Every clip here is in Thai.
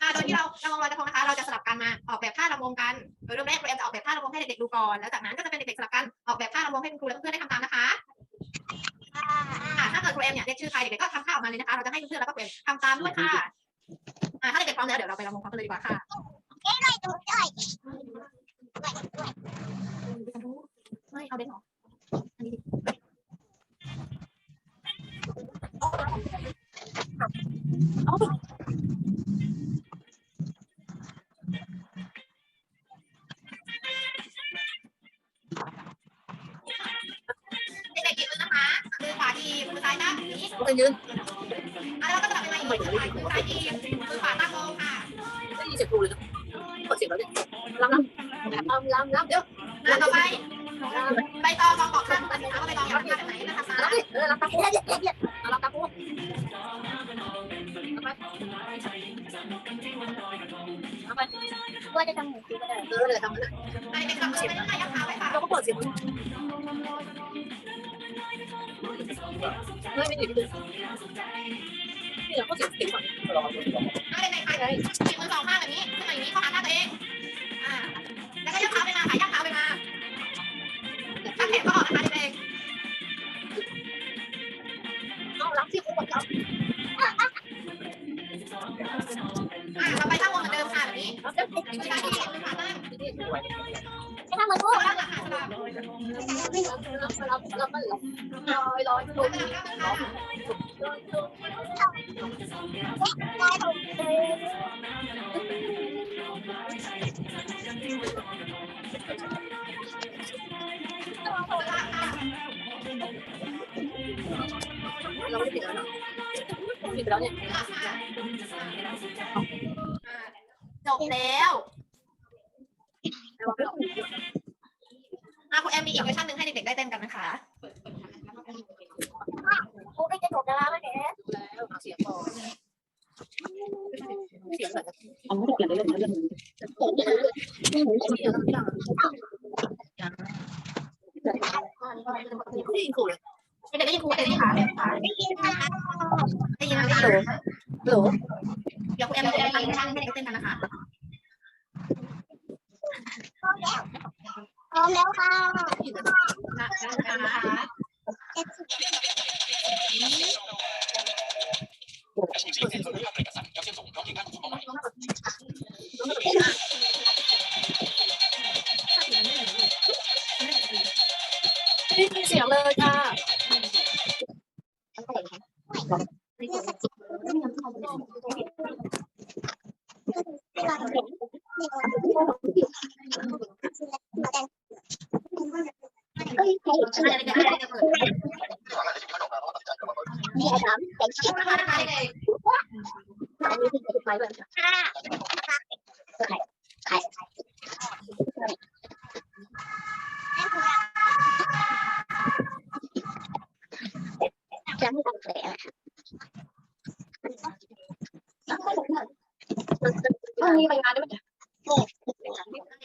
อ่าโดยที่เราเราลอยกระทงนะคะ เราจะสลับกันมาออกแบบท่าระวงกัน โดยเริ่มแรกครูแอมจะออกแบบท่าระวงให้เด็กๆดูก่อน แล้วจากนั้นก็จะเป็นเด็กๆสลับกันออกแบบท่าระวงให้คุณครูและเพื่อนๆได้ทำตามนะคะถ้าเกิดครูแอมเนี่ยเรียกชื่อใครเด็กๆก็ทำท่าออกมาเลยนะคะ เราจะให้เพื่อนๆแล้วก็เพื่อนทำตามด้วยค่ะถ้าเด็กๆพร้อมแล้วเดี๋ยวเราไประวงพร้อมกันเลยดีกว่าค่ะไม่เอาเด็กหรออันนี้เด็ก ย่างนี้ก็ยืนอะแล้วก็สลับไปมาอีกมือซ้ายทีมือขวาตั้งลงค่ะได้ยินเสียงครูเลยนะกดเสียงแล้วเนี่ยลำลำลำลำลำเดี๋ยวแล้วต่อไปใบตองลองบอกท่านดูกันสิคะว่าใบตองอยากทำแบบไหนจะทำตามลำดิเออลำตาคูลำตาคูว่าจะทำหมูปิ้งก็ได้เออเลยทำเลยไปเด็กๆกับมือไปเรื่อยๆยักขาไปค่ะเราก็เปิดเสียง เฮ้ยไม่ติดเลยนี่เราก็เสียงติดก่อนเอาเด็กๆค่ะฉีกมือสองข้างแบบนี้ขึ้นมาอย่างนี้เข้าหาหน้าตัวเอง อ่า แล้วก็ยักขาไปมาค่ะยักขาไปมาชักแขนก็ออกนะคะเด็กเอาลำที่คู่หมดแล้วๆอ่าต่อไปท่าวงเหมือนเดิมค่ะแบบนี้เอาเดี๋ยวมือซ้ายที่มือขวาตั้งจะทำเหมือนพวโอ้กด้านหลังค่ะสลับเราเรามันลอยลอยลอยสลับก้าวมือค่ะเราไม่ แล้วนะติดแล้วเนี่ยจบแล้ว อะคุณแอมมีอีกเวอร์ชันหนึ่งให้เด็กๆได้เต้นกันนะคะพวกไม่จะจบแล้วนะแกแล้วเสียงพอเสียงแบบเอาไม่ได้เปลี่ยนเลยเรื่องเสียงไม่ดังนี่รูเลยเด็กๆได้ยินครูเด็กๆได้ยินค่ได้ยินค่ะได้ยินไหมได้ยินโหลเดี๋ยวคุณแอมจะทำให้เด็กๆเต้นกันนะคะ มแล้วค่ะนะคะไม่มีเสียงเลยค่ะ เวลาเห็นนี่เราเอ้ยใครเด็กๆได้เด็กๆเปิดนี่ไอ้น้ำแต่ชิชิปปนะคะเด็กอันนี้ที่ติดไม้เลยค่ะใครจะไม่ต้องเลยอะมันมีใบงานด้วยมั้ก็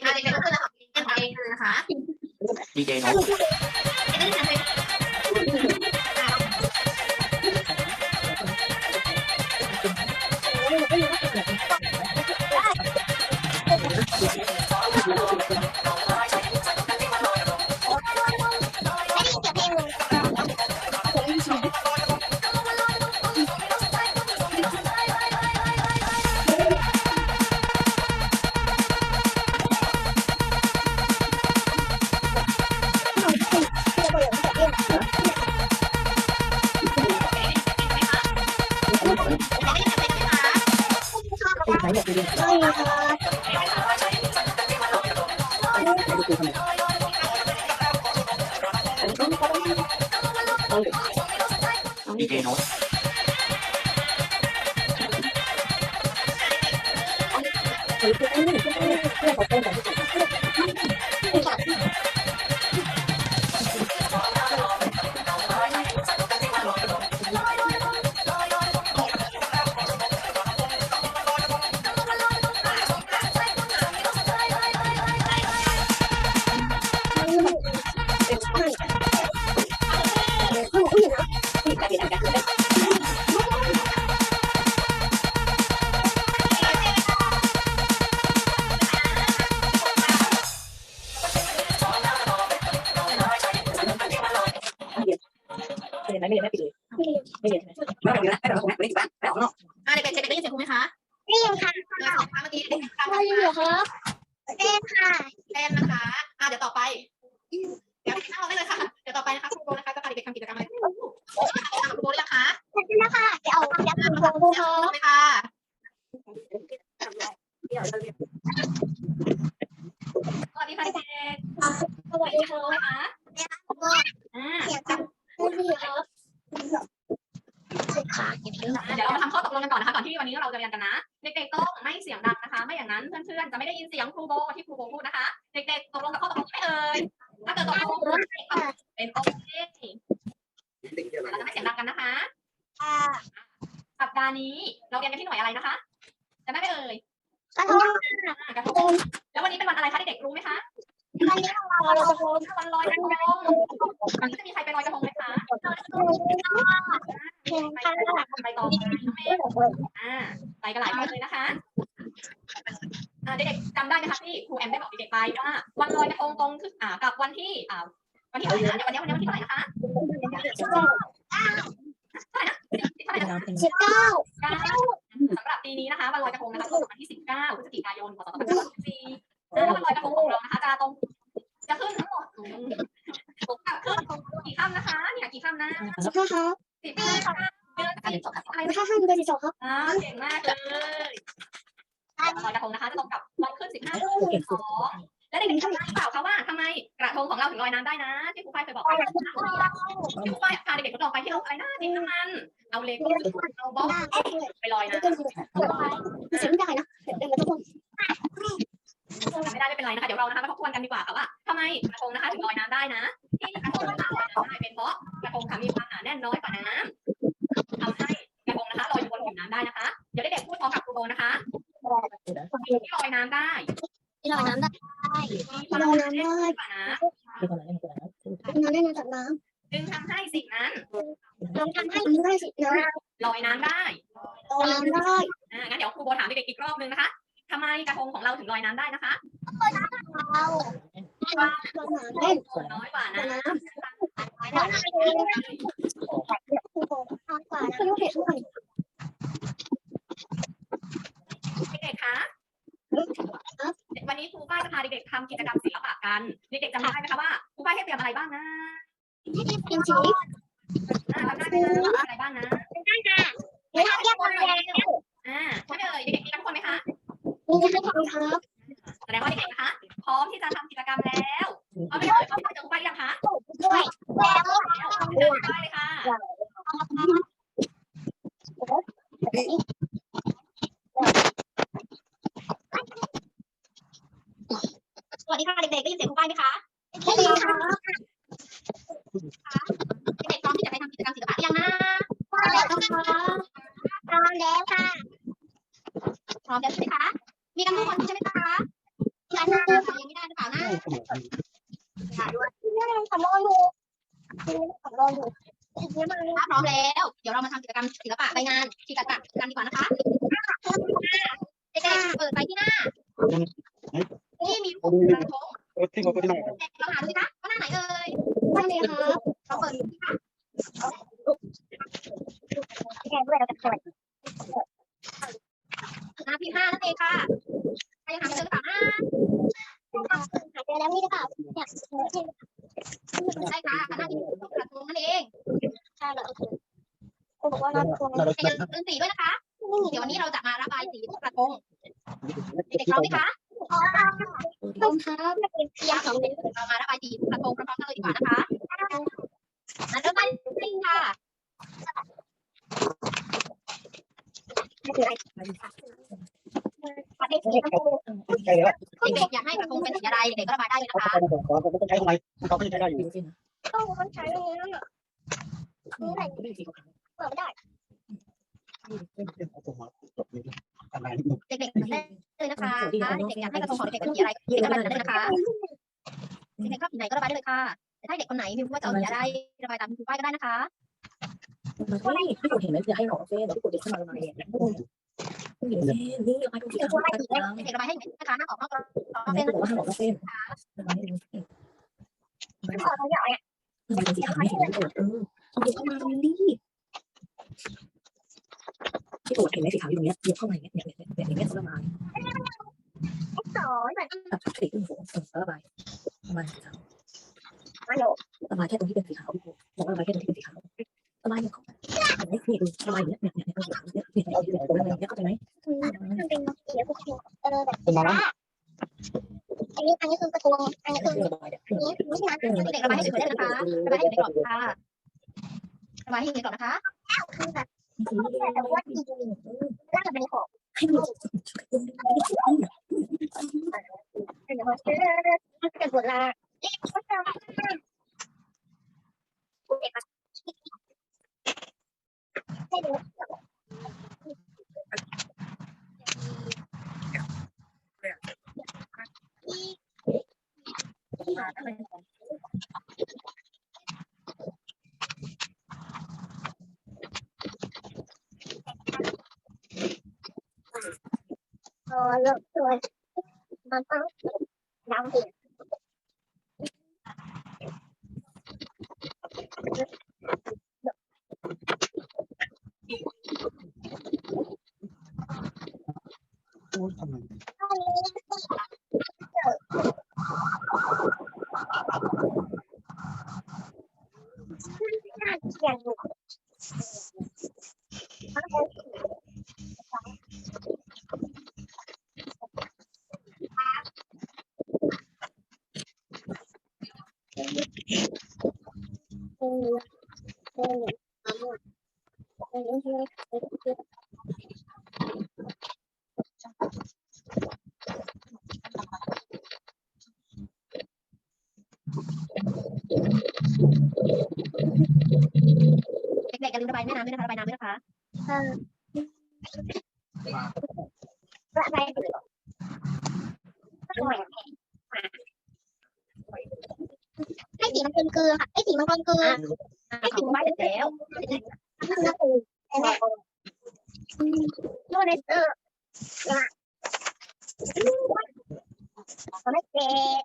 เต้นเองเลยนะคะ ดีเไม่ค่ะ ไม่เราไม่ได้บ้านไม่ออกนอกอ่าเด็กๆเด็กๆได้ยินเสียงครูไหมคะนี่ค่ะเออเสียงคะเมื่อกี้เด็กๆทำได้ยินเหรอครับเต้นค่ะเต้นนะคะอ่าเดี๋ยวต่อไปเดี๋ยวนั่งรอได้เลยค่ะเดี๋ยวต่อไปนะคะครูโบนะคะจะพาเด็กๆทำกิจกรรมอะไรครูโบครูโบหรือยังคะขอบคุณนะคะเดี๋ยวเอาเดี๋ยวอ่าเอามาครูทำคครัรูบเลยค่ะ รูโบที่ครูโบพูดนะคะ เด็กๆตกลงกับข้อตกลงไหมเอ่ยถ้าเกิดตกลงเป็นโอเคเราจะไม่เสียงดังกันนะคะค่ะสัปดาห์นี้เราเรียนกันที่หน่วยอะไรนะคะจำได้ไหมเอ่ยกระทงอ่ากระทงแล้ววันนี้เป็นวันอะไรคะเด็กๆรู้ไหมคะวันนี้เราเราจะโพสวันลอยกระทงวันนี้จะมีใครไปลอยกระทงไหมคะเพลงค่ะไปต่อไปน้องเมย์อ่าไป วันลอยกระทงของเรานะคะจะตรงจะขึ้นทั้งหมดอืมจะขึ้นกี่ค่ำนะคะ เนี่ยกี่ค่ำนะสิบห้าครับสิบห้าค่ำเดือนสิบอะไรไม่นะใช่ห้าเดือนสิบสองครับอ่าเก่งมากเลยลอยกระทงนะคะจะตรงกับวันขึ้น15พฤศจิกายนและเด็กๆจำได้เปล่าคะว่าทำไมกระทงของเราถึงลอยน้ำได้นะที่ครูฝ้ายเคยบอกไปที่ครูฝ้ายพาเด็กๆทดลองไปที่โรงอะไรนะดินน้ำมันเอาเลโก้เอาบล็อกไปลอยน้ำ เสียงไม่ได้นะเดี๋ยวมันจะพูด จำ ไม่เป็นไรนะคะ เดี๋ยวเรานะคะมาทบทวนกันดีกว่าค่ะว่าทำไมกระทงนะคะถึงลอยน้ำได้นะที่กระทงนะคะลอยน้ำได้เป็นเพราะกระทงค่ะมีความหนาแน่นน้อยกว่าน้ำทำให้กระทงนะคะลอยอยู่บนผิวน้ำได้นะคะ เดี๋ยวเด็กๆพูดพร้อมกับครูโบนะคะสิ่งที่ลอยน้ำได้ที่ลอยน้ำได้มีความหนาแน่นน้อยกว่าน้ที่คนนั้นคนนั้นน้ำได้น้ำจากน้ำจึงทำให้สิ่งนั้นำน้ำทำให้น้ำได้น้ลอยน้ำได้ลอยน้ำได้อ่างั้นเดี๋ยวครูโบถามเด็กๆอีกรอบนึงนะคะทำไมกระทงของเราถึงลอยน้ำได้นะคะ น้อยกว่านะเด็กๆคะวันนี้ครูฝ้ายจะพาเด็กๆทำกิจกรรมศิลปะกันเด็กๆจำได้ไหมคะว่าครูฝ้ายให้เตรียมอะไรบ้างนะเป็นสีอ่าจำได้ไหมคะว่อะไรบ้างนะเดี๋ยวทำแยกกันแล้วอ่าใช่เอ่ยเด็กๆมีกันทุกคนไหมคะมีจะให้ทำครับ ดงว่าเด็กๆนะคะ พร้อมที่จะทำกิจกรรมแล้วเอาไปเลยเข้าไปเจอครูฝ้ายยังคะ ด้วยแล้ว แล้วเข้าไปเจอครูฝ้ายเลยค่ะ สวัสดีค่ะเด็กๆได้ยินเสียงครูฝ้ายไหมคะ ให้ดีครับ เด็กๆพร้อมที่จะไปทำกิจกรรมศิลปะหรือยังนะ พร้อมแล้วค่ะพร้อมแล้วค่ะ พร้อมแล้วใช่ไหมคะ มีกันทุกคนใช่ไหมคะ ยังไม่ ยัง ไม่ได้หรือเปล่านะได้สำรองอยู่สำรองอยู่เยอะมากเลยถ้าพร้อมแล้ว เดี๋ยวเรามาทำกิจกรรมศิลปะใบงานกิจกรรมกันดีกว่านะคะเด็กๆเปิดไปที่หน้าที่มีรูปกระทงที่เขาที่ไหนเด็กเราหาดูสิคะว่าหน้าไหนเอ่ย ไม่เลยครับ เราเปิดดูสิคะ แกด้วยเราจะเปิด หน้าที่ห้านั่นเองค่ะใครยังหาไม่เจอหรือเปล่านะ หาเจอแล้วนี่ หรือเปล่าเนี่ยใช่ค่ะหน้าที่กระทงนั่นเองใช่แล้วกูบอกว่าราควรเราเด็กอย่าลืมสีด้วยนะคะ เดี๋ยววันนี้เราจะมาระบายสีรูปกระทงเด็กๆพร้อมไหมคะต้องครับยาของเด็กเรามาระบายสีรูปกระทงพร้อมๆกันเลยดีกว่านะคะมาเริ่มกันจริงค่ะไม่เป็นไรประเด็นสีกระทงใช่แล้วเด็กๆอยากให้กระทงเป็นสีอะไรเด็กๆก็ระบาย เขานะคะเขอเขาต้องใช้ทำไมเขาไม่ใช้ได้อยู่ต้องมันใช้ตรงนี้น่ะนี่ไหนเปิดไม่ได้เอาตัวมาจบเลยอะไรนี่เด็กๆได้เลยนะคะเด็กอยากให้กระทงของเด็กๆเป็นสีอะไรเด็กระบายได้เลยนะคะเด็กๆชอบสีไหนก็ระบายได้เลยค่ะแต่ถ้าเด็กคนไหนไม่รู้ว่าจะเอาสีอะไรระบายตามคุณป้ายก็ได้นะคะไม่พี่กดเห็นไหมจะให้หนอเฟ้แล้วพี่กดเด็กขึ้นมาทำไมเนี่ยผู้หญิงเฟ้นี่เอาไปดูสิคะเด็กระบายให้เห็นะคะห้ามออกนอกกรอบเส้นบอกว่าให้บอกว่าเฟ้ขอตัวใหญ่มันเป็นสีขาวไม่เห็นเลยเออเอาเด็เข้ามาตรงนี้ที่ตัวเห็นไหมสีขาวอยู่ตรงเนี้ยเย็บเข้ามาอย่างเงี้ยเนี่ยเนี่ยเนี่ยอย่างเงี้ยระบายสอนแบบตัดสีขึ้นสูงเออระบายระบายสีขาวมาโยระบายแค่ตรงที่เป็นสีขาวบอกว่าระบายแค่ตรงที่เป็นสีขาวระบายเนี่ยเขาเห็นไหมนี่ดูระบายอย่างเงี้ยเนี่ย เป็นมาแล้วอันนี้อันนี้คือกระทวงอันนี้คือระบายเนี่นี้ไม่ใช่นะเด็กระบายให้สวยๆได้เลยนะคะระบายให้อยู่ในกรอบค่ะระบายให้อยู่ในกรอบนะคะคือแบบแต่ว่าจริงๆร่างเป็นของให้ดูเป็นนบทลาเอ๊ะเขาจะให้ดูพอเลิกตัวมันต้ องน้ำดื่มโอ้ยทำไม ตอนนี้ น่าเกลียดอยู่เออเออเออเออเออ เด็กๆอย่าลืม ระบายแม่น้ำด้วยนะคะระบายน้ำด้วยนะคะเออระบายสีให้สีมันกลมกลืนค่ะให้สีมันกลมกลืน อ่าขอบคุณมากเสร็จแล้ว นี่คือคือเห็นไหมโน่นเออละไม่เจ็บ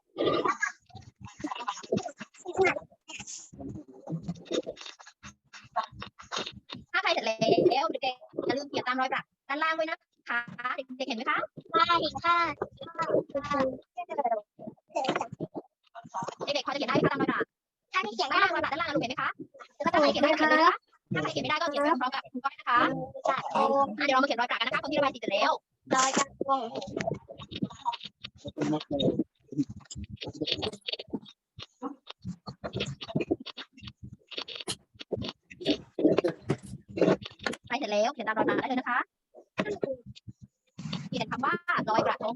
ถ้าใครเสร็จแล้วเด็กๆอย่าลืมเขียนตาม รอยประด้านล่างด้วยนะคะเด็กๆเห็นไหมคะได้ค่ะคือเด็กๆพอจะเขียนได้ไหมคะตามรอยประถ้าที่เขียนด้าได้นล่างรอยประด้านล่างนะลูกเห็นไหมคะก็ถ้าต้องใครเขียนได้เขียนเขียนนะเลยนะคะถ้าใครเขียนไม่ได้ก็เขียนไปพร้อมกับคุณก้อยนะคะจะโอ้อะเดี๋ยวเรามาเขียนรอยประกันนะคะคนที่ระบายสีเสร็จแล้ว ลอยกระทง เป็นมากเลย ใครเสร็จ แล้วเขียนตามรอยประได้เลยนะคะเขียนคำว่าลอยกระทง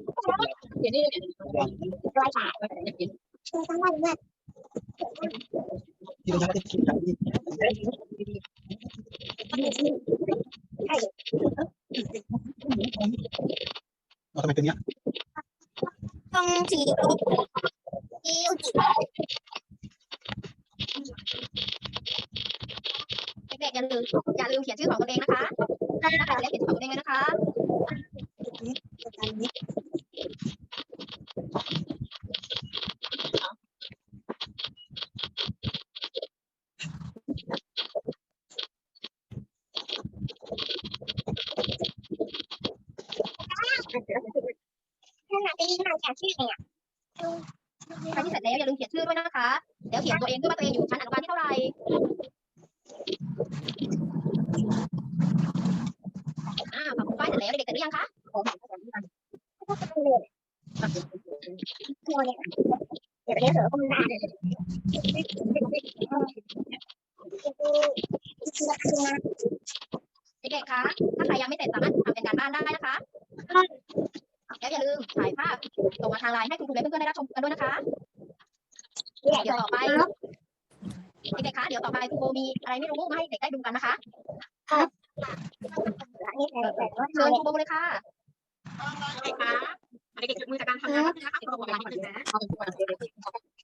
เขียนนี่ลอยกระทงเขียนคำว่าได้คิดกันที่เราทำไมเป็นเนี้ย ต้องสีอิวจิ เด็กๆอย่าลืมอย่าลืมเขียนชื่อของตัวเองนะคะถ้าใครเสร็จแล้วเขียนชื่อของตัวเองเลยนะคะขนาดนี้เราอยากชื่อเนี่ยใครที่เสร็จแล้วอย่าลืมเขียนชื่อด้วยนะคะ เดี๋ยวเขียนตัวเองด้วยว่าตัวเองอยู่ชั้นอนุบาลที่เท่าไหร่อ่าขอบคุณป้ายเสร็จแล้วเด็กๆเสร็จหรือยังคะ ก็ต้องเลยตัว เนี่ยเดี๋ยวเรียกเสือก็มันได้เด็กๆคะถ้าใครยังไม่เสร็จสามารถทำเป็นการบ้านได้นะคะแล้วอย่าลืมถ่ายภาพส่งมาทางไลน์ให้คุณครูและเพื่อนๆได้รับชมกันด้วยนะคะเดี๋ยวต่อไปเด็กๆคะเดี๋ยวต่อไปครูโบมีอะไรไม่รู้มาให้เด็กได้ดูกันนะคะนี่แต่แต่ว่าเชิญครูโบเลยค่ะเด็กคะ เด็กๆจุดมือจากการทำงานนะคะครูบอกอะไรนะ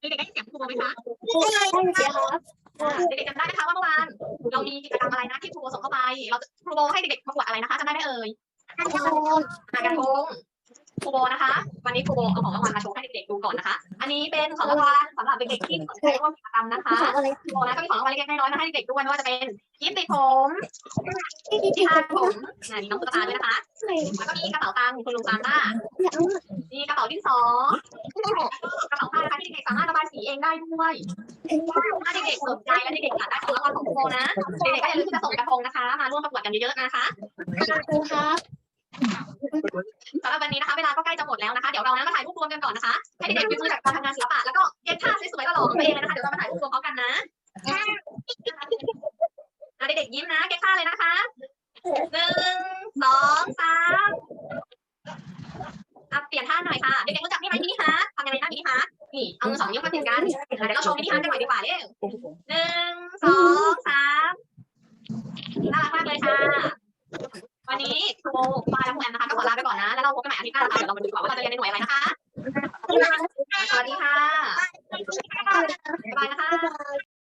เด็กๆได้เสียงครูไหมคะได้เสียครับอ่าเด็กๆจำได้ไหมคะว่าเมื่อวานเรามีกิจกรรมอะไรนะที่ครูโบส่งเข้าไป เราจะครูโบให้เด็กๆประกวดอะไรนะคะจำได้ไหมเอ่ยท่านโยมอ่ากระทง ครูโบนะคะ วันนี้ครูโบเอาของรางวัลมาโชว์ให้เด็กๆดูก่อนนะคะ อันนี้เป็นของรางวัลสำหรับเด็กๆที่สนใจร่วมกิจกรรมนะคะครูโบนะก็มีของรางวัลเล็กๆน้อยๆมาให้เด็กๆด้วยไม่ว่าจะเป็นยิปติดผมที่ทานผมอ่ามีน้องตุ๊กตาด้วยนะคะแล้วก็มีกระเป๋าตังค์คุณลุงซานต้ามีกระเป๋าดินสอกระเป๋าผ้านะคะที่เด็กๆสามารถระบายสีเองได้ด้วยถ้าเด็กๆสนใจและเด็กๆอยากได้ของรางวัลของครูโบนะเด็กๆก็อย่าลืมที่จะส่งกระทงนะคะ มาร่วมประกวดกันเยอะๆนะคะครูครับ สำหรับวันนี้นะคะเวลาก็ใกล้จะหมดแล้วนะคะเดี๋ยวเรานะมาถ่ายรูปรวมกันก่อนนะคะให้เด็กๆยืนจากการทำงานศิลปะแล้วก็เก็บภาสวยๆหล่อๆของตัวเองเลยนะคะเดี๋ยวเรามาถ่ายรูปรวมพร้อมกันนะเด็กๆยิ้มนะเก็บภาเลยนะคะหนึ่งสองสามอะเปลี่ยนท่าหน่อยค่ะเด็กๆรู้จักนี่ไหมมินิฮาร์ททำยังไงนะมินิฮาร์นี่เอามือสองนิ้วมาติดกันอะเดี๋ยวเราโชว์มินิฮาร์ทกันหน่อยดีกว่าเร็วหนึ่งสองสามน่ารักมากเลยค่ะ วันนี้ครูปาและครูแอมนะคะก็ขอลาไปก่อนนะ แล้วเราพบกันใหม่อาทิตย์หน้านะคะเดี๋ยวเรามาดูก่อนว่าเราจะเรียนในหน่วยอะไรนะคะสวัสดีค่ะบ๊ายบายนะคะ